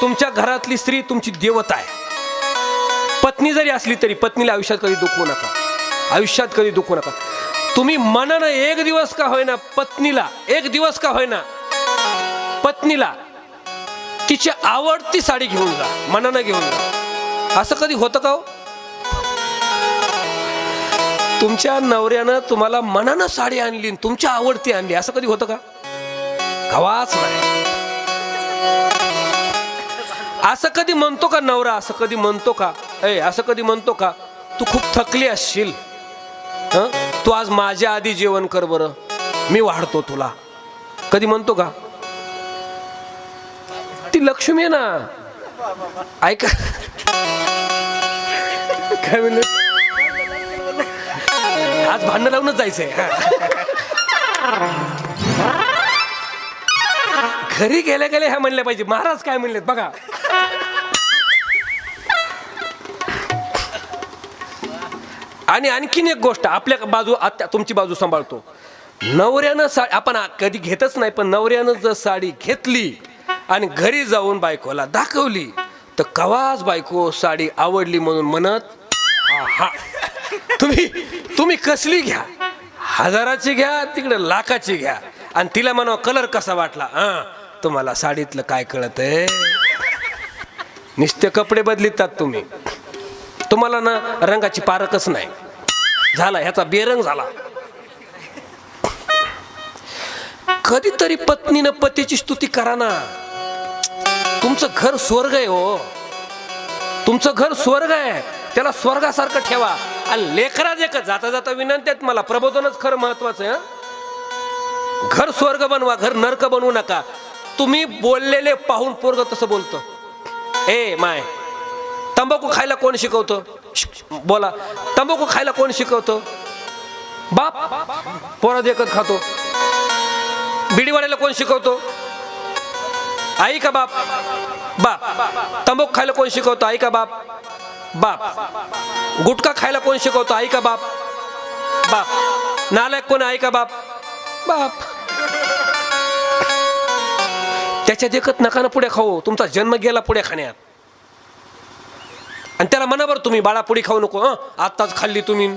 तुमच्या घरातली स्त्री तुमची देवता आहे. पत्नी जरी असली तरी पत्नीला आयुष्यात कधी दुखवू नका. आयुष्यात कधी दुखवू नका. तुम्ही मनानं एक दिवस का होईना पत्नीला एक दिवस का होईना पत्नीला तिची आवडती साडी घेऊन जा मनानं घेऊन जा. असं कधी होतं का हो? तुमच्या नवऱ्यानं तुम्हाला मनानं साडी आणली आणि तुमच्या आवडती आणली. असं कधी होतं का? कवाच नाही. असं कधी म्हणतो का नवरा? असं कधी म्हणतो का? ए असं कधी म्हणतो का? तू खूप थकली असशील. तू आज माझ्या आधी जेवण कर बरं. मी वाढतो तुला. कधी म्हणतो का? ती लक्ष्मी आहे ना. ऐका. काय म्हणलं? आज भांडण लावूनच जायचंय. घरी गेल्या गेल्या ह्या म्हणल्या पाहिजे. महाराज काय म्हणलेत बघा. आणि आणखीन एक गोष्ट आपल्या बाजू आत्या तुमची बाजू सांभाळतो. नवऱ्यानं सा आपण कधी घेतच नाही पण नवऱ्यानं जर साडी घेतली आणि घरी जाऊन बायकोला दाखवली तर कवाच बायको साडी आवडली म्हणून म्हणत हा तुम्ही तुम्ही कसली घ्या? हजाराची घ्या तिकडे लाखाची घ्या. आणि तिला म्हणा कलर कसा वाटला? हा तुम्हाला साडीतलं काय कळत आहे नुसते कपडे बदलितात तुम्ही. तुम्हाला ना रंगाची पारकच नाही. झाला ह्याचा बेरंग झाला. कधीतरी पत्नीनं पतीची स्तुती करा ना. तुमचं घर स्वर्ग आहे हो. तुमचं घर स्वर्ग आहे. त्याला स्वर्गासारखं ठेवा. आणि लेकरा जे का जाता जाता विनंती आहेत मला. प्रबोधनच खरं महत्वाचं आहे घर स्वर्ग बनवा घर नरक बनवू नका. तुम्ही बोललेले पाहून पोरग तसं बोलतं. ए माय. तंबाखू खायला कोण शिकवतं? शिक- बोला. तंबाखू खायला कोण शिकवतं? बाप. पोरा देखत खातो. बिडीवाड्याला कोण शिकवतो? आई का बाप? बाप. तंबाखू खायला कोण शिकवतो? आई का बाप? बाप. गुटखा खायला कोण शिकवतो? आई का बाप? बाप. नालायक कोण आई का बाप? बाप. त्याच्या देखत नका ना पुढे खाऊ. तुमचा जन्म गेला पुढे खाण्यात. आणि त्याला म्हणा बरं तुम्ही बाळा पुढे खाऊ नको आत्ताच खाल्ली तुम्ही.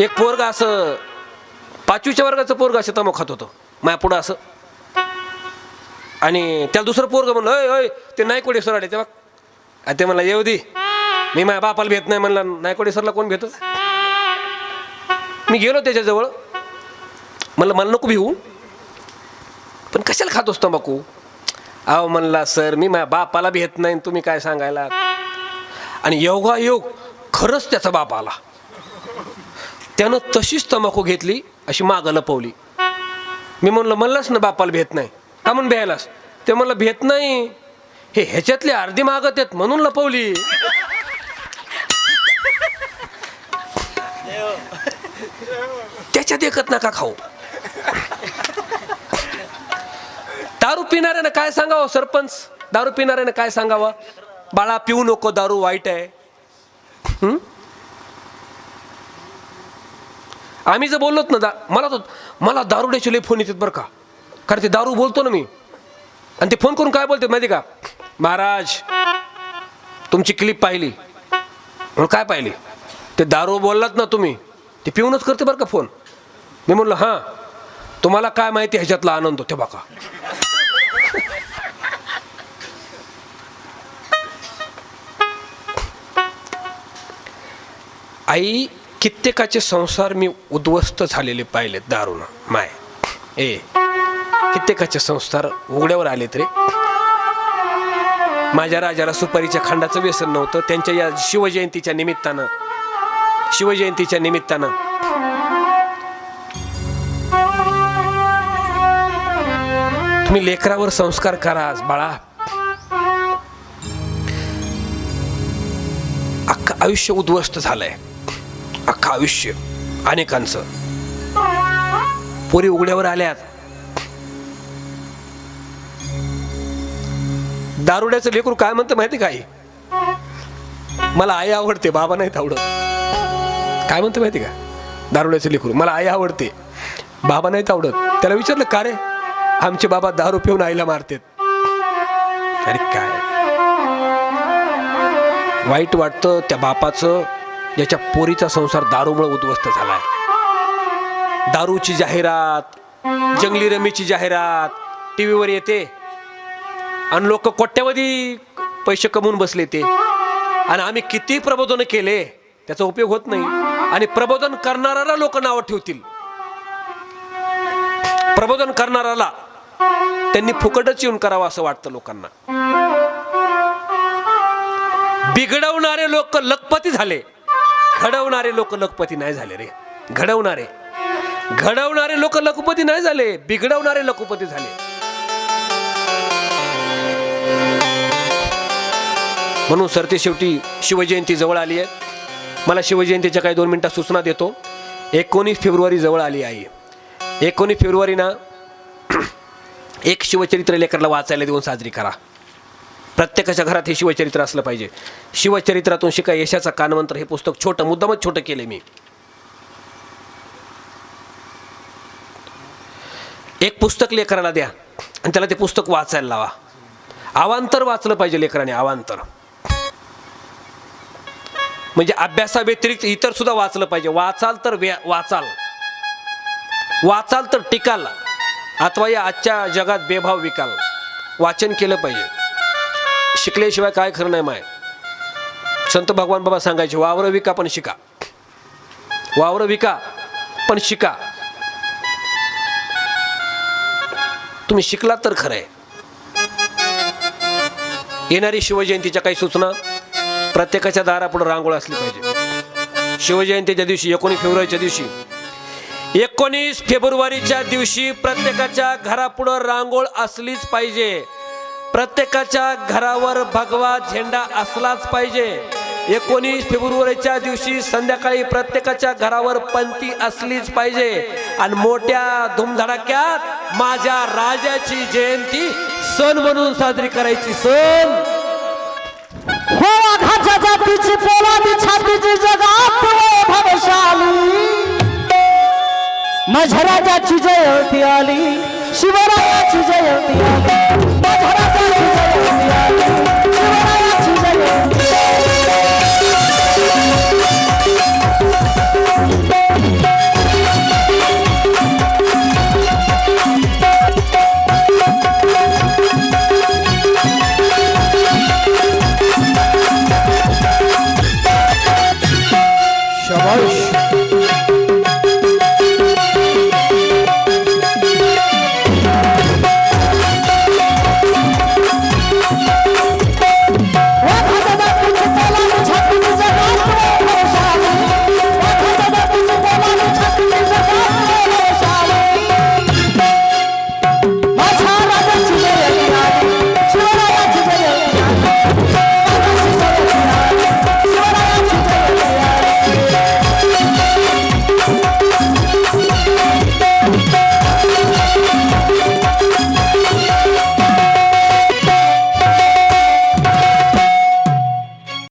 एक पोरग असं पाचवीच्या वर्गाचं पोरग असं तमो खात होतं. माया पुढं असं. आणि त्याला दुसरं पोरग म्हणलं अय अय ते नायकोडे सर आले तेव्हा. आणि ते म्हणला येऊ दे. मी माझ्या बापाला भेट नाही म्हणलं नायकोडे सरला कोण भेटत? मी गेलो त्याच्याजवळ. म्हणलं मला नको भिऊ. पण कशाला खातोस तंबाखू? अहो म्हणला सर मी माझ्या बापाला भेट नाही तुम्ही काय सांगायला? आणि योगायोग खरंच त्याचा बाप आला. त्यानं तशीच तंबाखू घेतली अशी मागं लपवली. मी म्हणलं म्हणलंच ना बापाला भेट नाही. का म्हणून भ्यायलास? ते म्हणलं भेट नाही. हे ह्याच्यातले अर्धी मागत आहेत म्हणून लपवली. त्याच्यात एकत नका खाऊ. दारू पिणाऱ्यानं काय सांगावं सरपंच? दारू पिणाऱ्यानं काय सांगावं? बाळा पिऊ नको दारू वाईट आहे. आम्ही जर बोललोत ना दा मला तर मला दारुड्याचे लय फोन येतात बरं का. कारण ते दारू बोलतो ना मी. आणि ते फोन करून काय बोलते माहिती का? महाराज तुमची क्लिप पाहिली. म्हणून काय पाहिली? ते दारू बोललात ना तुम्ही ते पिऊनच करते बरं का फोन मी म्हणलं हां तुम्हाला काय माहिती ह्याच्यातला आनंद होते बाका आई कित्येकाचे संसार मी उद्ध्वस्त झालेले पाहिलेत दारुण. माय. ए कित्येकाचे संसार उघड्यावर आलेत रे. माझ्या राजाला सुपारीच्या खंडाचं व्यसन नव्हतं. त्यांच्या या शिवजयंतीच्या निमित्तानं शिवजयंतीच्या निमित्तानं तुम्ही लेकरावर संस्कार करा आज बाळा. अख्खं आयुष्य उद्ध्वस्त झालंय. अख्खं आयुष्य अनेकांचं. पोरी उघड्यावर आल्यात. दारुड्याचं लेकरू काय म्हणतं माहिती काय मला आई आवडते बाबा नाहीत आवडत. काय म्हणतं माहिती का? दारुड्याचं लेकरू मला आई आवडते बाबा नाहीत आवडत. त्याला विचारलं का रे? आमचे बाबा दारू पिऊन आईला मारतात. अरे काय? वाईट वाटतं त्या बापाचं ज्याच्या पोरीचा संसार दारूमुळे उद्ध्वस्त झालाय. दारूची जाहिरात जंगली रमीची जाहिरात टी व्हीवर येते. आणि लोक कोट्यावधी पैसे कमवून बसले ते. आणि आम्ही किती प्रबोधन केले त्याचा उपयोग होत नाही. आणि प्रबोधन करणाऱ्याला लोक नावं ठेवतील. प्रबोधन करणाऱ्याला त्यांनी फुकटच येऊन करावं असं वाटतं लोकांना. बिघडवणारे लोक लखपती झाले. घडवणारे लोक लखपती नाही झाले रे. घडवणारे. घडवणारे लोक लखपती नाही झाले. बिघडवणारे लखपती झाले. म्हणून सरते शेवटी शिवजयंती जवळ आली आहे. मला शिवजयंतीच्या काही दोन मिनिटात सूचना देतो. एकोणीस फेब्रुवारी जवळ आली आहे. एकोणीस फेब्रुवारी ना एक शिवचरित्र लेकरला वाचायला देऊन साजरी करा. प्रत्येकाच्या घरात हे शिवचरित्र असलं पाहिजे. शिवचरित्रातून शिका यशाचा कानमंत्र हे पुस्तक छोटं मुद्दामच छोटं केलं मी. एक पुस्तक लेकराला द्या आणि त्याला ते पुस्तक वाचायला लावा. अवांतर वाचलं पाहिजे लेकराने अवांतर. म्हणजे अभ्यासाव्यतिरिक्त इतर सुद्धा वाचलं पाहिजे. वाचाल तर व्या- वाचाल. वाचाल तर टिकाल. अथवा या आजच्या जगात बेभाव विकाल. वाचन केलं पाहिजे. शिकल्याशिवाय काय खरं नाही माय. संत भगवान बाबा सांगायचे वावर विका पण शिका. वावर विका पण शिका. तुम्ही शिकलात तर खरं आहे. येणारी शिवजयंतीच्या काही सूचना प्रत्येकाच्या दारापुढे रांगोळ असली पाहिजे. शिवजयंतीच्या दिवशी एकोणीस फेब्रुवारीच्या दिवशी. एकोणीस फेब्रुवारीच्या दिवशी प्रत्येकाच्या घरापुढं रांगोळ असलीच पाहिजे. प्रत्येकाच्या घरावर भगवा झेंडा असलाच पाहिजे. एकोणीस फेब्रुवारीच्या दिवशी संध्याकाळी प्रत्येकाच्या घरावर पंथी असलीच पाहिजे. आणि मोठ्या धुमधडाक्यात माझ्या राजाची जयंती सण म्हणून साजरी करायची. सण! हो वाघाच्या जातीची पोलादी छातीची जगात माझ्या राजाची जयंती आली शिवरायाची जयंती